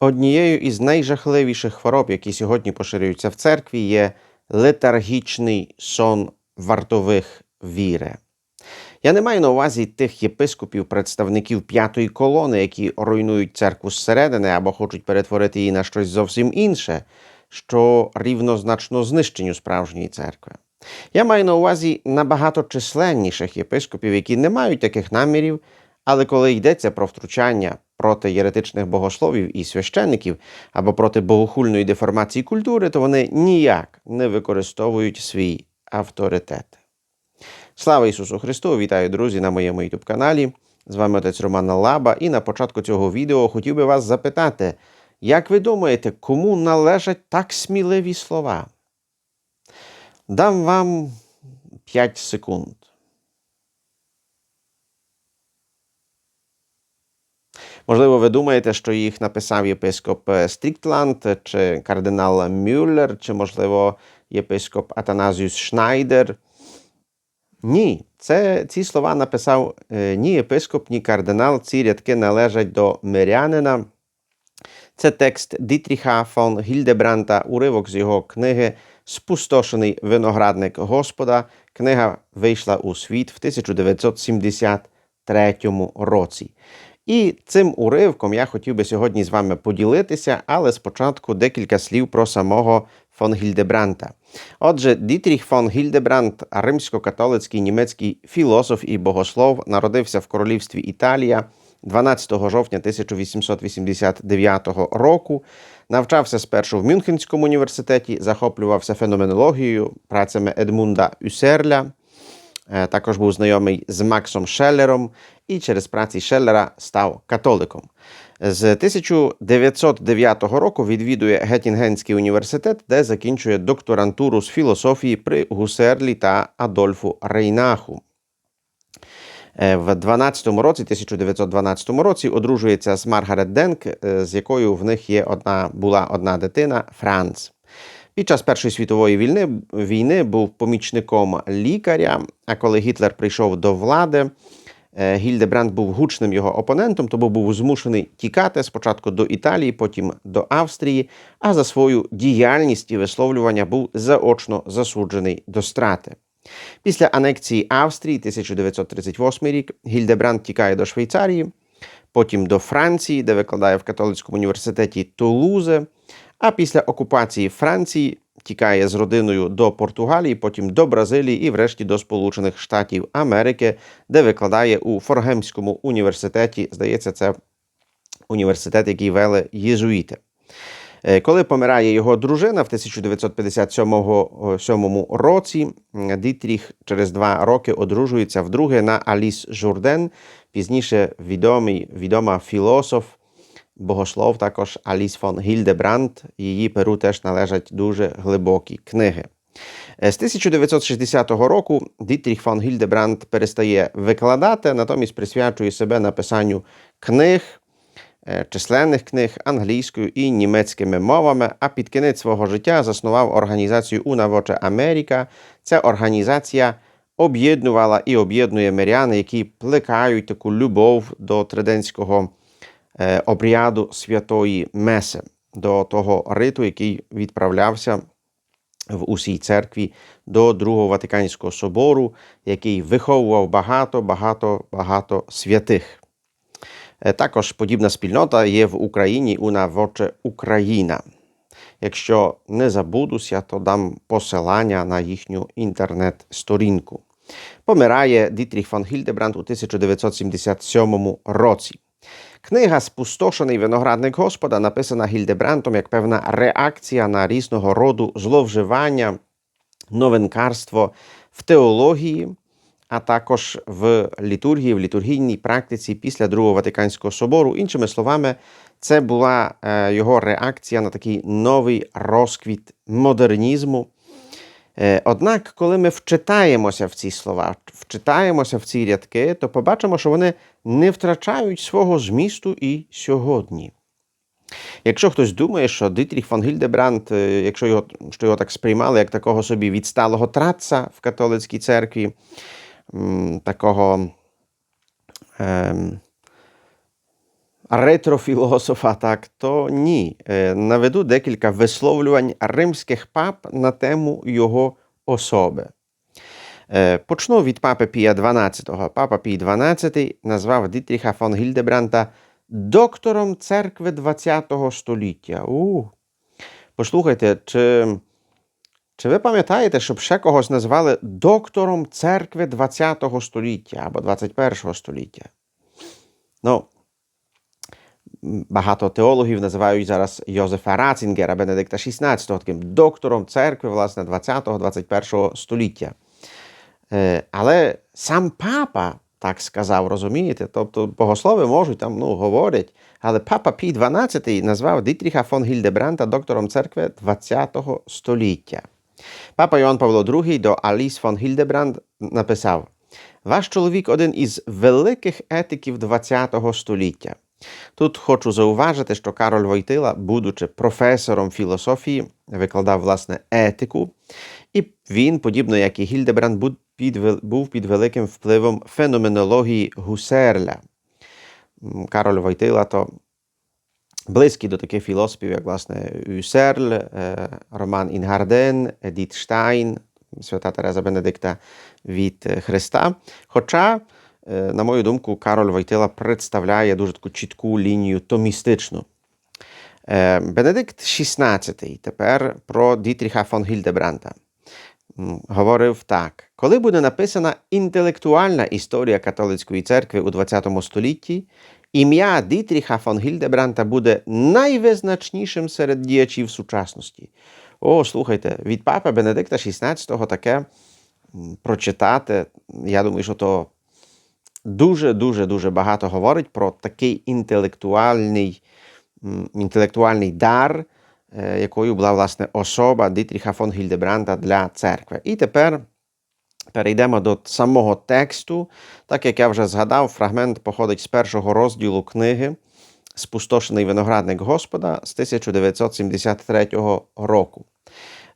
Однією із найжахливіших хвороб, які сьогодні поширюються в церкві, є летаргічний сон вартових віри. Я не маю на увазі тих єпископів, представників п'ятої колони, які руйнують церкву зсередини або хочуть перетворити її на щось зовсім інше, що рівнозначно знищенню справжньої церкви. Я маю на увазі набагато численніших єпископів, які не мають таких намірів, але коли йдеться про втручання проти єретичних богословів і священників або проти богохульної деформації культури, то вони ніяк не використовують свій авторитет. Слава Ісусу Христу! Вітаю, друзі, на моєму youtube каналі. З вами отець Роман Лаба, і на початку цього відео хотів би вас запитати, як ви думаєте, кому належать так сміливі слова? Дам вам 5 секунд. Можливо, ви думаєте, що їх написав єпископ Стріктланд, чи кардинал Мюллер, чи, можливо, єпископ Атаназіус Шнайдер. Ні, це, ці слова написав е, ні єпископ, ні кардинал. Ці рядки належать до мирянина. Це текст Дітріха фон Гільдебранта, уривок з його книги Спустошений виноградник Господа. Книга вийшла у світ в 1973 році. І цим уривком я хотів би сьогодні з вами поділитися, але спочатку декілька слів про самого фон Гільдебранта. Отже, Дітріх фон Гільдебрант, римсько-католицький німецький філософ і богослов, народився в королівстві Італія 12 жовтня 1889 року. Навчався спершу в Мюнхенському університеті, захоплювався феноменологією, працями Едмунда Юсерля. Е, також був знайомий з Максом Шеллером і через праці Шеллера став католиком. З 1909 року відвідує Геттінгенський університет, де закінчує докторантуру з філософії при Гусерлі та Адольфу Рейнаху. Е, В 12 році, 1912 році, одружується з Маргарет Денк, е, з якою в них є одна була одна дитина Франц. Під час Першої світової війни, війни був помічником лікаря. А коли Гітлер прийшов до влади, е, Гільдебранд був гучним його опонентом, тому був змушений тікати спочатку до Італії, потім до Австрії. А за свою діяльність і висловлювання був заочно засуджений до страти. Після анексії Австрії 1938 рік Гільдебранд тікає до Швейцарії, потім до Франції, де викладає в католицькому університеті Тулузе. А після окупації Франції тікає з родиною до Португалії, потім до Бразилії і, врешті, до Сполучених Штатів Америки, де викладає у Форгемському університеті. Здається, це університет, який вели єзуїти. Е, Коли помирає його дружина в 1957 році, Дітріх через два роки одружується вдруге на Аліс Журден, пізніше відомий, відома філософ, богослов також Аліс фон Гільдебранд. Її перу теж належать дуже глибокі книги. Е, З 1960 року Дітріх фон Гільдебранд перестає викладати, натомість присвячує себе написанню книг, е, численних книг англійською і німецькими мовами, а під кінець свого життя заснував організацію Унавоче Америка. Ця організація об'єднувала і об'єднує мирян, які плекають таку любов до триденського обряду святої Меси, до того риту, який відправлявся в усій церкві до Другого Ватиканського собору, який виховував багато, багато, багато святих. Е, Також подібна спільнота є в Україні у навоче Україна. Якщо не забудуся, то дам посилання на їхню інтернет-сторінку. Помирає Дітріх фон Гільдебранд у 1977 році. Книга Спустошений виноградник Господа написана Гільдебрантом як певна реакція на різного роду зловживання, новинкарство в теології, а також в літургії, в літургійній практиці після Другого Ватиканського собору. Іншими словами, це була е, його реакція на такий новий розквіт модернізму. Е, Однак, коли ми вчитаємося в ці слова, вчитаємося в ці рядки, то побачимо, що вони не втрачають свого змісту і сьогодні. Якщо хтось думає, що Дитріх фон Гільдебранд, е, якщо його, що його так сприймали як такого собі відсталого тратца в католицькій церкві, такого ем, ретрофілософа, так, то ні. Е, Наведу декілька висловлювань римських пап на тему його особи. Е, Почну від папи Пія XII. Папа Пій XII назвав Дітріха фон Гільдебранта доктором церкви ХХ століття. У. Послухайте, чи, чи ви пам'ятаєте, щоб ще когось назвали доктором церкви ХХ століття або 21 століття? Ну, багато теологів називають зараз Йозефа Рацінгера, Бенедикта XVI, таким доктором церкви, власне, 20-21 століття. Е, Але сам папа так сказав, розумієте? Тобто богослови можуть там ну, говорять, але папа Пій XII назвав Дітріха фон Гільдебранта доктором церкви 20 століття. Папа Йоанн Павло II до Аліс фон Гільдебранд написав: Ваш чоловік один із великих етиків ХХ століття. Тут хочу зауважити, що Кароль Войтила, будучи професором філософії, викладав власне етику, і він, подібно як і Гільдебранд, під, був під великим впливом феноменології Гусерля. Кароль Войтила то близький до таких філософів, як власне Гюсерль, е, Роман Інгарден, Едіт Штайн, свята Тереза Бенедикта від е, Христа. Хоча, е, на мою думку, Кароль Войтила представляє дуже таку чітку лінію томістичну. Бенедикт XVI тепер про Дітріха фон Гільдебранта говорив так: коли буде написана інтелектуальна історія католицької церкви у ХХ столітті, ім'я Дітріха фон Гільдебранта буде найвизначнішим серед діячів сучасності. О, слухайте, від папи Бенедикта XVI таке прочитати. Я думаю, що то дуже дуже багато говорить про такий інтелектуальний, інтелектуальний дар, якою була власне особа Дітріха фон Гільдебранта для церкви. І тепер перейдемо до самого тексту. Так як я вже згадав, фрагмент походить з першого розділу книги Спустошений виноградник Господа з 1973 року.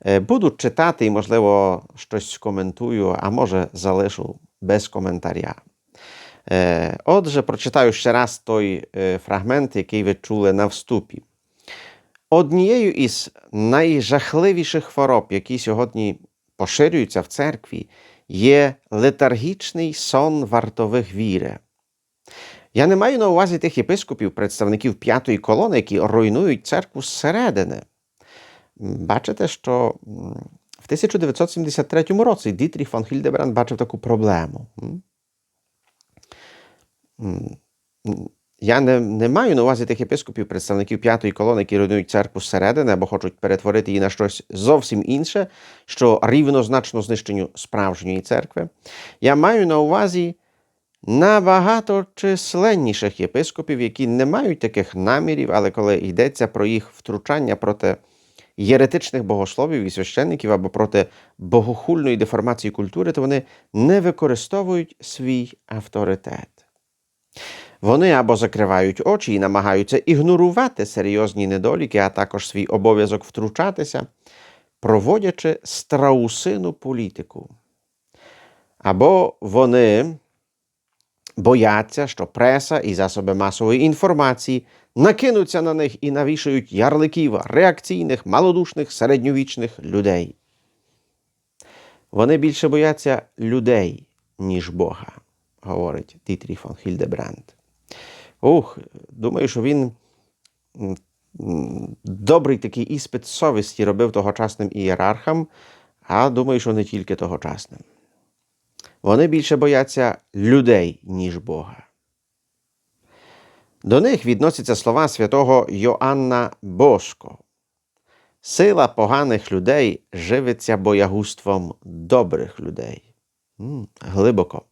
Е, Буду читати і, можливо, щось коментую, а може залишу без коментаря. Е, Отже, прочитаю ще раз той е, фрагмент, який ви чули на вступі. Однією із найжахливіших хвороб, які сьогодні поширюються в церкві, є летаргічний сон вартових віри. Я не маю на увазі тих єпископів, представників п'ятої колони, які руйнують церкву зсередини. Бачите, що в 1973 році Дітріх фон Хільдебранд бачив таку проблему. Я не, не маю на увазі тих єпископів, представників п'ятої колони, які руйнують церкву зсередини або хочуть перетворити її на щось зовсім інше, що рівнозначно знищенню справжньої церкви. Я маю на увазі набагато численніших єпископів, які не мають таких намірів, але коли йдеться про їх втручання проти єретичних богословів і священників або проти богохульної деформації культури, то вони не використовують свій авторитет. Вони або закривають очі і намагаються ігнорувати серйозні недоліки, а також свій обов'язок втручатися, проводячи страусину політику. Або вони бояться, що преса і засоби масової інформації накинуться на них і навішають ярликів реакційних, малодушних, середньовічних людей. Вони більше бояться людей, ніж Бога, говорить Дітріх фон Хільдебранд. Ух, думаю, що він м, м, добрий такий іспит совісті робив тогочасним ієрархам, а думаю, що не тільки тогочасним. Вони більше бояться людей, ніж Бога. До них відносяться слова святого Йоанна Боско. Сила поганих людей живиться боягузтвом добрих людей. М, глибоко.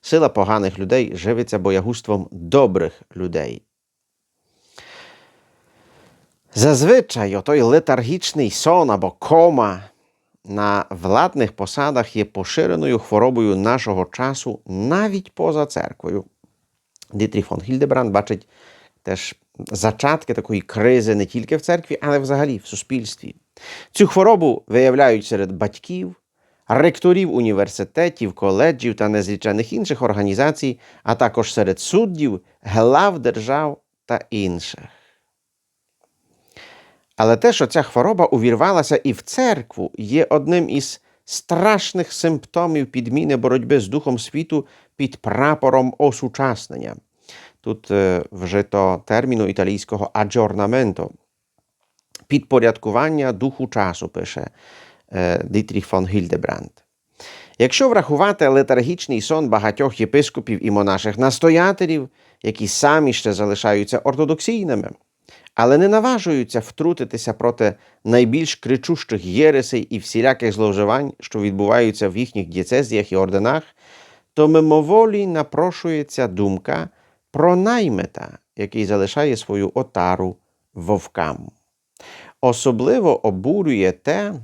Сила поганих людей живиться боягузтвом добрих людей. Зазвичай отой летаргічний сон або кома на владних посадах є поширеною хворобою нашого часу навіть поза церквою. Дітріх фон Гільдебранд бачить теж зачатки такої кризи не тільки в церкві, але взагалі в суспільстві. Цю хворобу виявляють серед батьків, ректорів університетів, коледжів та незлічених інших організацій, а також серед суддів, глав держав та інших. Але те, що ця хвороба увірвалася і в церкву, є одним із страшних симптомів підміни боротьби з Духом світу під прапором осучаснення. Тут е, вжито терміну італійського аджорнаменто. Підпорядкування духу часу, пише Дітріх фон Гільдебранд. Якщо врахувати летаргічний сон багатьох єпископів і монаших настоятелів, які самі ще залишаються ортодоксійними, але не наважуються втрутитися проти найбільш кричущих єресей і всіляких зловживань, що відбуваються в їхніх дієцезіях і орденах, то мимоволі напрошується думка про наймета, який залишає свою отару вовкам. Особливо обурює те,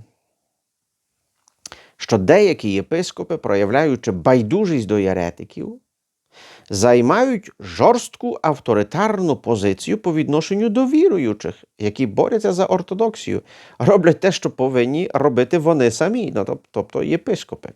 що деякі єпископи, проявляючи байдужість до єретиків, займають жорстку авторитарну позицію по відношенню до віруючих, які борються за ортодоксію, роблять те, що повинні робити вони самі, ну, тобто єпископи.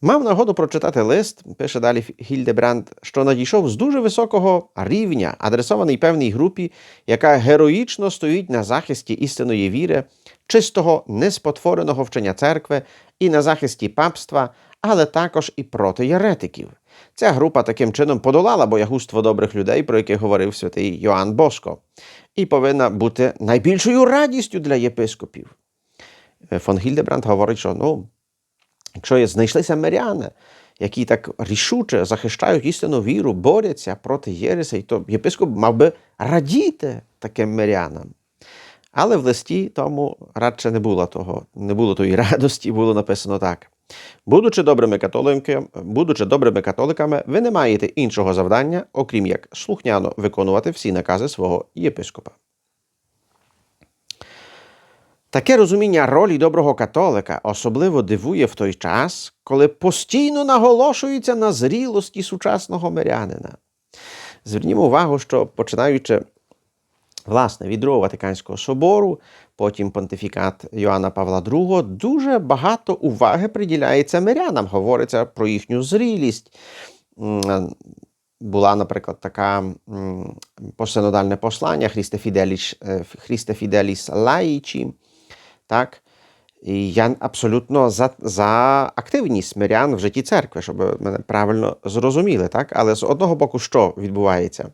Мав нагоду прочитати лист, пише далі Гільдебранд, що надійшов з дуже високого рівня, адресований певній групі, яка героїчно стоїть на захисті істинної віри, чистого, неспотвореного вчення церкви і на захисті папства, але також і проти єретиків. Ця група таким чином подолала боягузтво добрих людей, про яких говорив святий Йоанн Боско, і повинна бути найбільшою радістю для єпископів. Е, Фон Гільдебранд говорить, що ну, Якщо знайшлися миряни, які так рішуче захищають істинну віру, борються проти єресей, то єпископ мав би радіти таким мирянам. Але в листі тому радше не було того, не було тої радості, було написано так. Будучи добрими католиками, будучи добрими католиками, ви не маєте іншого завдання, окрім як слухняно виконувати всі накази свого єпископа. Таке розуміння ролі доброго католика особливо дивує в той час, коли постійно наголошується на зрілості сучасного мирянина. Звернімо увагу, що починаючи власне від Другого Ватиканського собору, потім понтифікат Йоанна Павла II, дуже багато уваги приділяється мирянам, говориться про їхню зрілість. Була, наприклад, така посинодальне послання Христе е, Фіделіс Лаїчі. Так? І я абсолютно за, за активність мирян в житті церкви, щоб мене правильно зрозуміли. Так? Але з одного боку, що відбувається?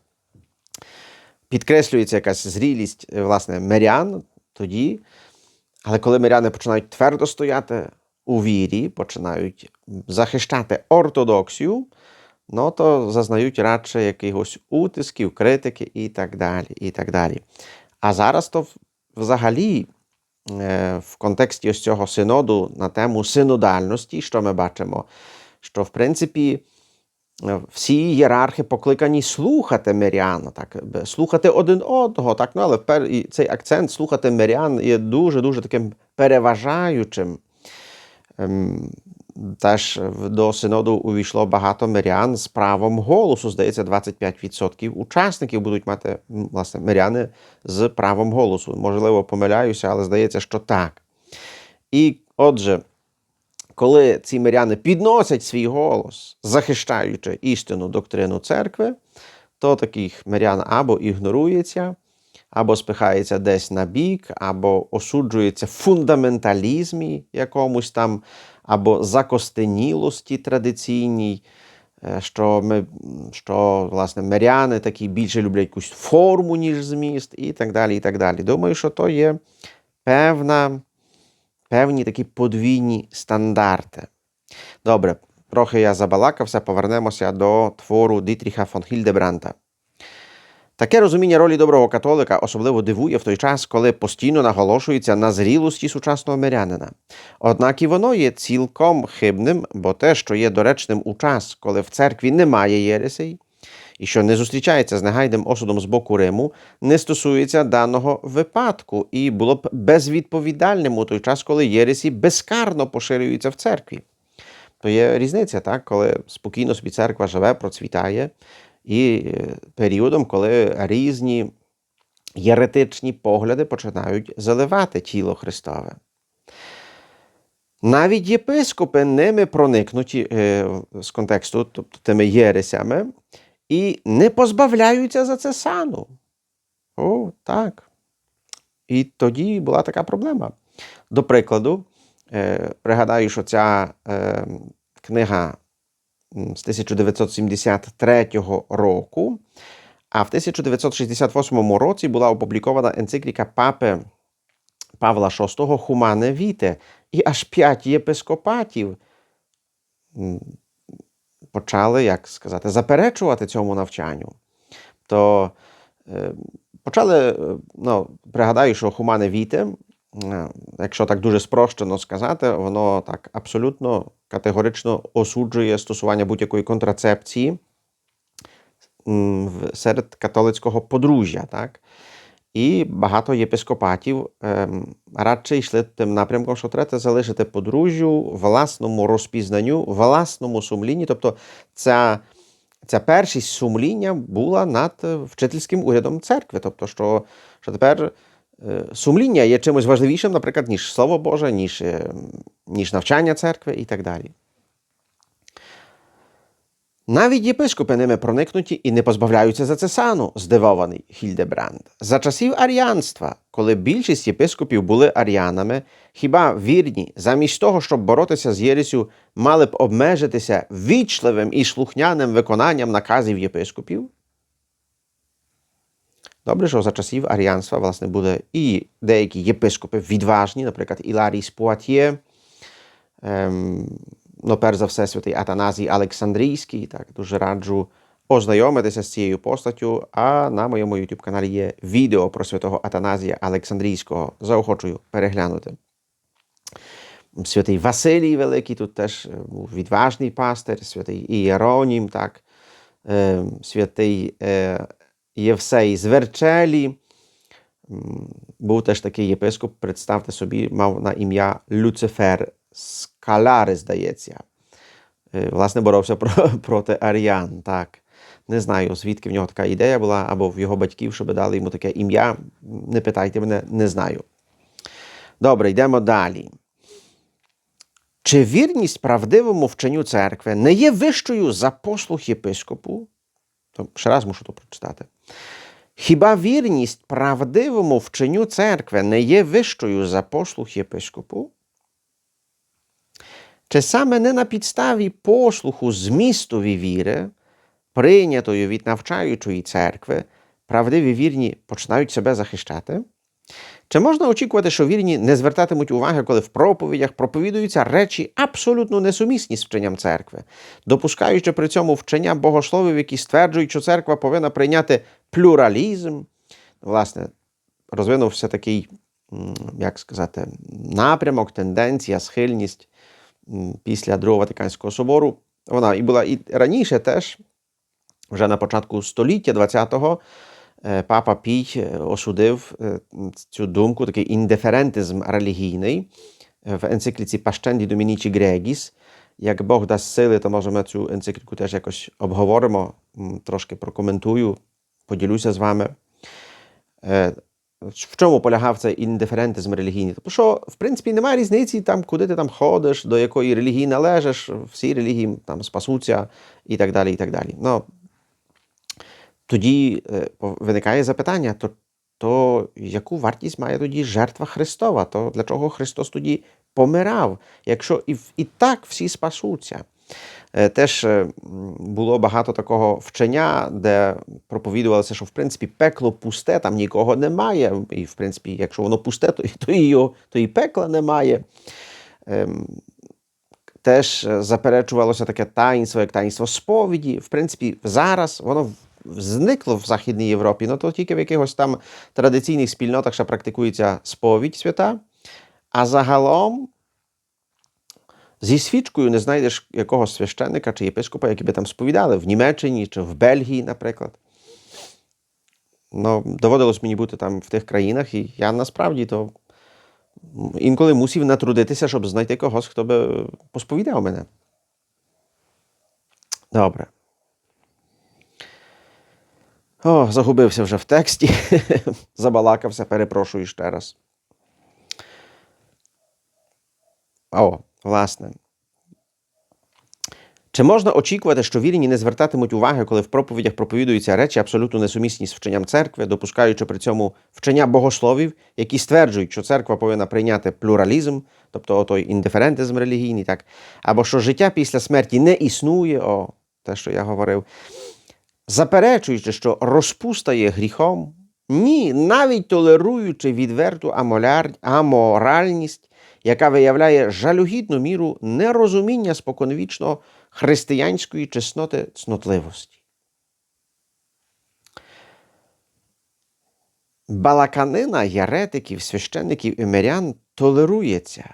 Підкреслюється якась зрілість е, власне, мирян тоді, але коли миряни починають твердо стояти у вірі, починають захищати ортодоксію, ну то зазнають радше якихось утисків, критики і так далі. і так далі. А зараз то взагалі в контексті ось цього синоду на тему синодальності, що ми бачимо, що в принципі е, всі ієрархи покликані слухати мирян, так, слухати один одного, так, ну, але цей акцент слухати мирян є дуже-дуже таким переважаючим. Теж до синоду увійшло багато мирян з правом голосу. Здається, 25% учасників будуть мати власне миряни з правом голосу. Можливо, помиляюся, але здається, що так. І отже, коли ці миряни підносять свій голос, захищаючи істинну доктрину церкви, то таких мирян або ігнорується, або спихається десь на бік, або осуджується в фундаменталізмі якомусь там, або закостенілості традиційній, е, що, ми, що власне миряни такі більше люблять якусь форму, ніж зміст, і так далі. і так далі. Думаю, що то є певна, певні такі подвійні стандарти. Добре, трохи я забалакався, повернемося до твору Дітріха фон Хільдебранта. Таке розуміння ролі доброго католика особливо дивує в той час, коли постійно наголошується на зрілості сучасного мирянина. Однак і воно є цілком хибним, бо те, що є доречним у час, коли в церкві немає єресей, і що не зустрічається з негайним осудом з боку Риму, не стосується даного випадку і було б безвідповідальним у той час, коли єресі безкарно поширюються в церкві. То є різниця, так, коли спокійно собі церква живе, процвітає, і е, періодом, коли різні єретичні погляди починають заливати тіло Христове. Навіть єпископи ними проникнуті е, з контексту, тобто тими єресями, і не позбавляються за це сану. О, так. І тоді була така проблема. До прикладу, е, пригадаю, що ця книга з 1973 року, а в 1968 році була опублікована енцикліка папи Павла VI Хумане Віте, і аж п'ять єпископатів почали, як сказати, заперечувати цьому навчанню. То е, почали, е, ну, пригадаю, що Хумане Віте, якщо так дуже спрощено сказати, воно так абсолютно категорично осуджує стосування будь-якої контрацепції серед католицького подружжя. Так? І багато єпископатів ем, радше йшли тим напрямком, що треба залишити подружжю власному розпізнанню, власному сумлінні. Тобто ця, ця першість сумління була над е, вчительським урядом церкви. Тобто, що, що тепер е, сумління є чимось важливішим, наприклад, ніж Слово Боже, ніж, е, ніж навчання церкви і так далі. Навіть єпископи ними проникнуті і не позбавляються за це сану, здивований Хільдебранд. За часів аріанства, коли більшість єпископів були аріанами, хіба вірні, замість того, щоб боротися з єресю, мали б обмежитися вічливим і слухняним виконанням наказів єпископів? Добре, що за часів аріанства, власне, були і деякі єпископи відважні, наприклад, Іларій з ем, ну, перш за все, святий Атаназій Олександрійський. Так, дуже раджу ознайомитися з цією постаттю. А на моєму YouTube каналі є відео про святого Атаназія Олександрійського. Заохочую переглянути. Святий Василій Великий, тут теж е, був відважний пастир, святий Ієронім, так, е, святий е, Євсей з Верчелі. Був теж такий єпископ, представте собі, мав на ім'я Люцифер Скалари, здається. Е, Власне, боровся про, проти аріан. Так. Не знаю, звідки в нього така ідея була, або в його батьків, щоб дали йому таке ім'я. Не питайте мене, не знаю. Добре, йдемо далі. Чи вірність правдивому вченню церкви не є вищою за послух єпископу? То ще раз мушу то прочитати. Хіба вірність правдивому вченню церкви не є вищою за послух єпископу? Чи саме не на підставі послуху змістові віри, прийнятої від навчаючої церкви, правдиві вірні починають себе захищати? Чи можна очікувати, що вірні не звертатимуть уваги, коли в проповідях проповідуються речі абсолютно несумісні з вченням церкви, допускаючи при цьому вчення богословів, які стверджують, що церква повинна прийняти плюралізм? Власне, розвинувся такий, як сказати, напрямок, тенденція, схильність після Другого Ватиканського собору. Вона і була і раніше теж, вже на початку століття 20-го, е, папа Пій е, осудив е, цю думку, такий індиферентизм релігійний е, в енцикліці Пащенді Домінічі Грегіс. Як Бог дасть сили, то може ми цю енцикліку теж якось обговоримо, трошки прокоментую, поділюся з вами. Е, В чому полягав цей індиферентизм релігійний? Тому що, в принципі, немає різниці, там, куди ти там ходиш, до якої релігії належиш, всі релігії там спасуться і так далі. і так далі. Ну, тоді е, виникає запитання: то, то яку вартість має тоді жертва Христова? То для чого Христос тоді помирав, якщо і, і так всі спасуться? Е, Теж е, було багато такого вчення, де проповідувалося, що в принципі пекло пусте, там нікого немає. І в принципі, якщо воно пусте, то, то, і, то і пекла немає. Ем, Теж заперечувалося таке таїнство, як таїнство сповіді. В принципі, зараз воно зникло в Західній Європі, ну то тільки в якихось там традиційних спільнотах ще практикується сповідь свята. А загалом зі свічкою не знайдеш якогось священника чи єпископа, які би там сповідали в Німеччині чи в Бельгії, наприклад. Ну, доводилось мені бути там в тих країнах, і я насправді то інколи мусив натрудитися, щоб знайти когось, хто би посповідав мене. Добре. О, загубився вже в тексті. Забалакався, перепрошую ще раз. О, власне. Чи можна очікувати, що вірні не звертатимуть уваги, коли в проповідях проповідуються речі абсолютно несумісні з вченням церкви, допускаючи при цьому вчення богословів, які стверджують, що церква повинна прийняти плюралізм, тобто той індиферентизм релігійний, так, або що життя після смерті не існує, о, те, що я говорив, заперечуючи, що розпуста є гріхом, ні, навіть толеруючи відверту аморальність, яка виявляє жалюгідну міру нерозуміння споконвічного християнської чесноти цнотливості. Балаканина яретиків, священників і мирян толерується,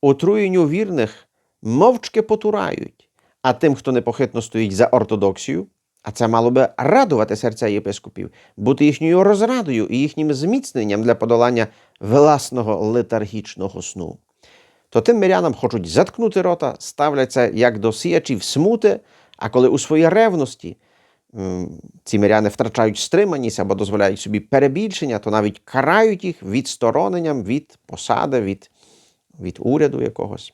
отруєнню вірних мовчки потурають, а тим, хто непохитно стоїть за ортодоксію, а це мало би радувати серця єпископів, бути їхньою розрадою і їхнім зміцненням для подолання власного летаргічного сну. То тим мирянам хочуть заткнути рота, ставляться як до сіячів смути, а коли у своїй ревності ці миряни втрачають стриманість або дозволяють собі перебільшення, то навіть карають їх відстороненням від посади, від, від уряду якогось.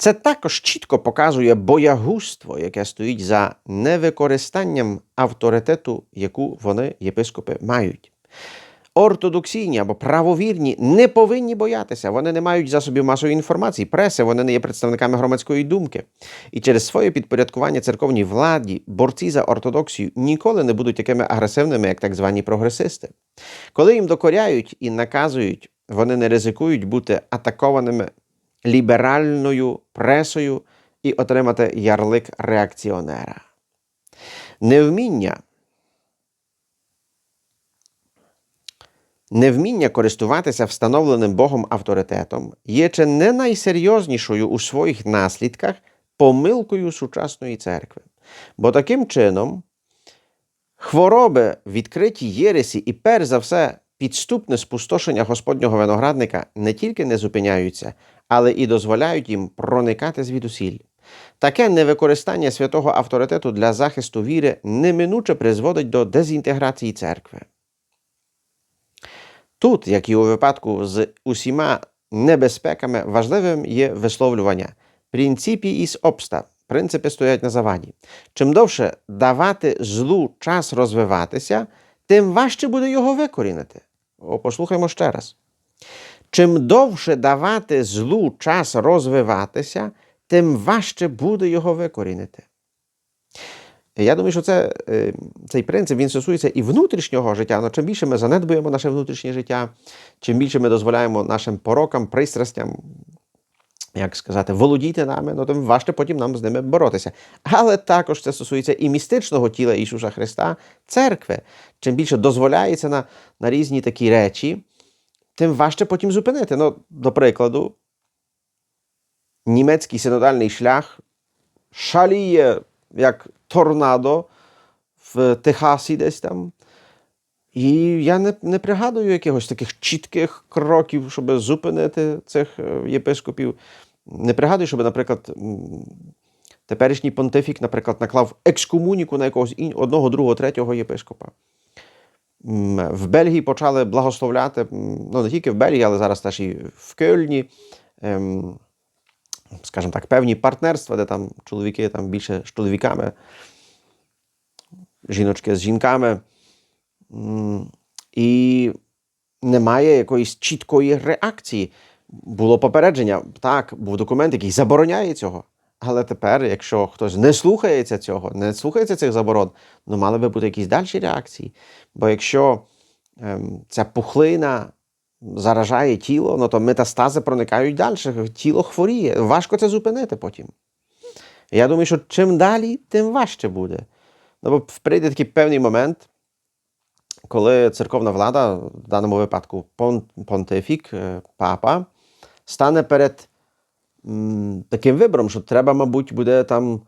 Це також чітко показує боягузтво, яке стоїть за невикористанням авторитету, яку вони, єпископи, мають. Ортодоксійні або правовірні не повинні боятися. Вони не мають засобів масової інформації, преси, вони не є представниками громадської думки. І через своє підпорядкування церковній владі борці за ортодоксію ніколи не будуть такими агресивними, як так звані прогресисти. Коли їм докоряють і наказують, вони не ризикують бути атакованими ліберальною пресою і отримати ярлик реакціонера. Невміння Невміння користуватися встановленим Богом авторитетом є чи не найсерйознішою у своїх наслідках помилкою сучасної церкви. Бо таким чином хвороби, відкриті єресі і перш за все підступне спустошення Господнього виноградника не тільки не зупиняються, але і дозволяють їм проникати звідусіль. Таке невикористання святого авторитету для захисту віри неминуче призводить до дезінтеграції церкви. Тут, як і у випадку з усіма небезпеками, важливим є висловлювання принципі із обстав. Принципи стоять на заваді. Чим довше давати злу час розвиватися, тим важче буде його викорінити. О, послухаймо ще раз. Чим довше давати злу час розвиватися, тим важче буде його викорінити. Я думаю, що це, е, цей принцип він стосується і внутрішнього життя. Но чим більше ми занедбуємо наше внутрішнє життя, чим більше ми дозволяємо нашим порокам, пристрастям, як сказати, володіти нами, ну тим важче потім нам з ними боротися. Але також це стосується і містичного тіла Ісуса Христа, церкви. Чим більше дозволяється на, на різні такі речі, тим важче потім зупинити. Ну, До прикладу, німецький синодальний шлях шаліє як торнадо в Техасі десь там. І я не не пригадую якихось таких чітких кроків, щоб зупинити цих єпископів. Не пригадую, щоб, наприклад, теперішній понтифік, наприклад, наклав екскомуніку на якогось одного, другого, третього єпископа. В Бельгії почали благословляти, ну не тільки в Бельгії, але зараз теж і в Кельні. Ем, скажімо так, певні партнерства, де там чоловіки там більше з чоловіками, жіночки з жінками. І немає якоїсь чіткої реакції. Було попередження. Так, був документ, який забороняє цього. Але тепер, якщо хтось не слухається цього, не слухається цих заборон, ну мали би бути якісь далі реакції. Бо якщо ем, ця пухлина заражає тіло, ну то метастази проникають далі, тіло хворіє. Важко це зупинити потім. Я думаю, що чим далі, тим важче буде. Ну, бо прийде такий певний момент, коли церковна влада, в даному випадку понтифік, е, папа, стане перед таким вибором, що треба, мабуть, буде там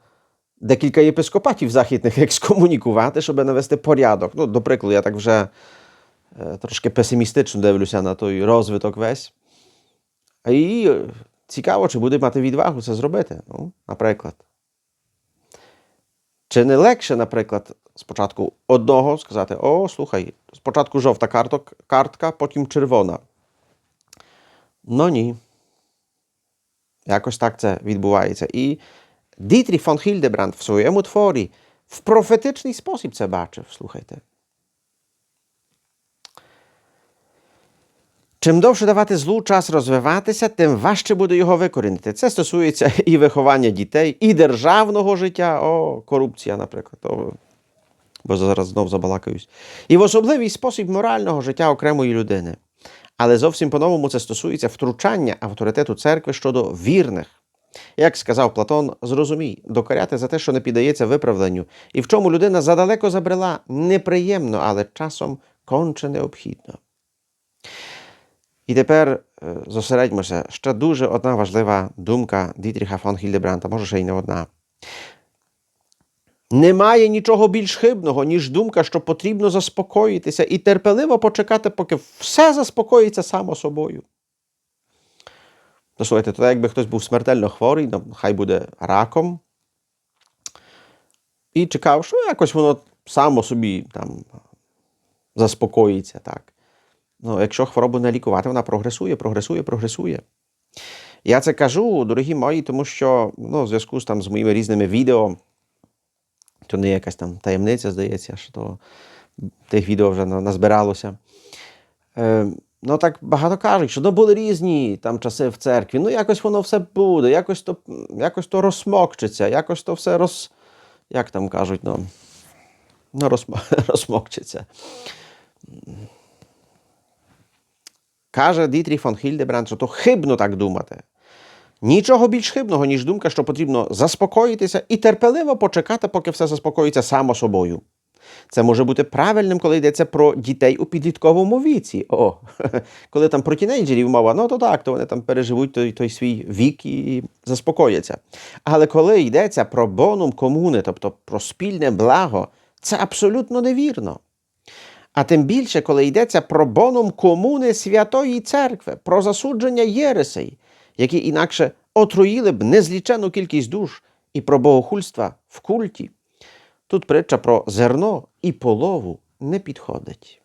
декілька єпископатів західних екскомунікувати, щоб навести порядок. Ну, До прикладу, я так вже трошки песимістично дивлюся на той розвиток весь. І цікаво, чи буде мати відвагу це зробити. Ну, Наприклад. Чи не легше, наприклад, спочатку одного сказати: О, слухай, спочатку жовта карток, картка, потім червона. Ну ні. Якось так це відбувається. І Дітріх фон Хільдебранд в своєму творі в профетичний спосіб це бачив. Слухайте. Чим довше давати злу час розвиватися, тим важче буде його викорінити. Це стосується і виховання дітей, і державного життя. О, корупція, наприклад. О, бо зараз знов забалакаюсь. І в особливий спосіб морального життя окремої людини. Але зовсім по-новому це стосується втручання авторитету церкви щодо вірних. Як сказав Платон, зрозумій, докоряти за те, що не піддається виправданню, і в чому людина задалеко забрела неприємно, але часом конче необхідно. І тепер е, зосередьмося. Ще дуже одна важлива думка Дітріха фон Хільдебранта, може ще й не одна. Немає нічого більш хибного, ніж думка, що потрібно заспокоїтися і терпеливо почекати, поки все заспокоїться само собою. То слухайте, то якби хтось був смертельно хворий, ну, хай буде раком, і чекав, що якось воно само собі там заспокоїться. так. Ну, якщо хворобу не лікувати, вона прогресує, прогресує, прогресує. Я це кажу, дорогі мої, тому що ну, в зв'язку з, там, з моїми різними відео, то не якась там таємниця, здається, що то тих відео вже назбиралося. Е, ну, так багато кажуть, що ну, були різні там часи в церкві, ну якось воно все буде, якось то, якось то розсмокчиться, якось то все роз. Як там кажуть, ну, ну розсмо... розсмокчиться. Каже Дітріх фон Хільдебранд, що то хибно так думати. Нічого більш хибного, ніж думка, що потрібно заспокоїтися і терпеливо почекати, поки все заспокоїться само собою. Це може бути правильним, коли йдеться про дітей у підлітковому віці. О, коли там про тінейджерів мова, ну то так, то вони там переживуть той, той свій вік і заспокояться. Але коли йдеться про бонум комуни, тобто про спільне благо, це абсолютно невірно. А тим більше, коли йдеться про боном комуни Святої Церкви, про засудження єресей, які інакше отруїли б незлічену кількість душ, і про богохульства в культі. Тут притча про зерно і полову не підходить.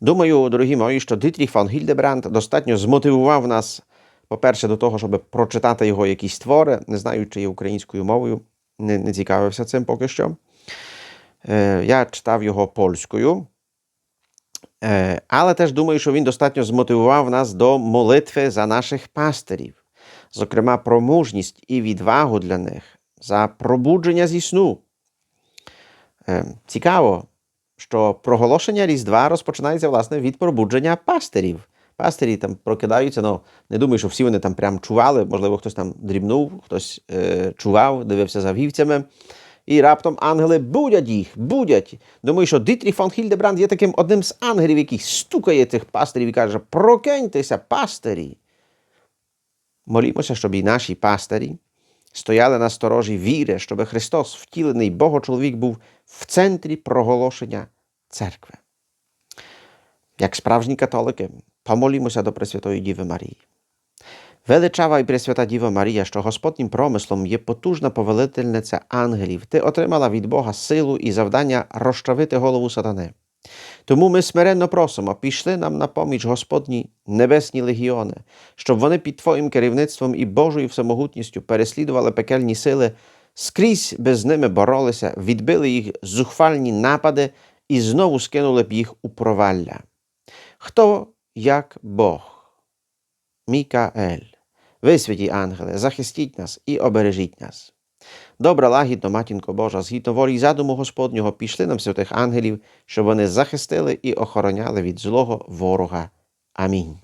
Думаю, дорогі мої, що Дитріх фон Гільдебранд достатньо змотивував нас, по-перше, до того, щоб прочитати його якісь твори, не знаю, чи є українською мовою, не, не цікавився цим поки що. Е, Я читав його польською, але теж думаю, що він достатньо змотивував нас до молитви за наших пастирів, зокрема, про мужність і відвагу для них, за пробудження зі сну. Е, Цікаво, що проголошення Різдва розпочинається власне від пробудження пастирів. Пастирі там прокидаються, ну не думаю, що всі вони там прям чували, можливо, хтось там дрібнув, хтось е, чував, дивився за вівцями. І раптом ангели будять їх, будять. Думаю, що Дитріх фон Хільдебранд є таким одним з ангелів, який стукає цих пастирів і каже: Прокиньтеся, пастирі. Молімося, щоб і наші пастирі стояли на сторожі віри, щоб Христос, втілений Богочоловік, був в центрі проголошення церкви. Як справжні католики, помолімося до Пресвятої Діви Марії. Величава і Пресвята Діва Марія, що Господнім промислом є потужна повелительниця ангелів, ти отримала від Бога силу і завдання розчавити голову сатани. Тому ми смиренно просимо, пішли нам на поміч Господні небесні легіони, щоб вони під Твоїм керівництвом і Божою всемогутністю переслідували пекельні сили, скрізь без ними боролися, відбили їх зухвальні напади і знову скинули б їх у провалля. Хто як Бог? Мікаель. Ви, святі ангели, захистіть нас і обережіть нас. Добра лагідно, матінко Божа, згідно волі й задуму Господнього, пішли нам святих ангелів, щоб вони захистили і охороняли від злого ворога. Амінь.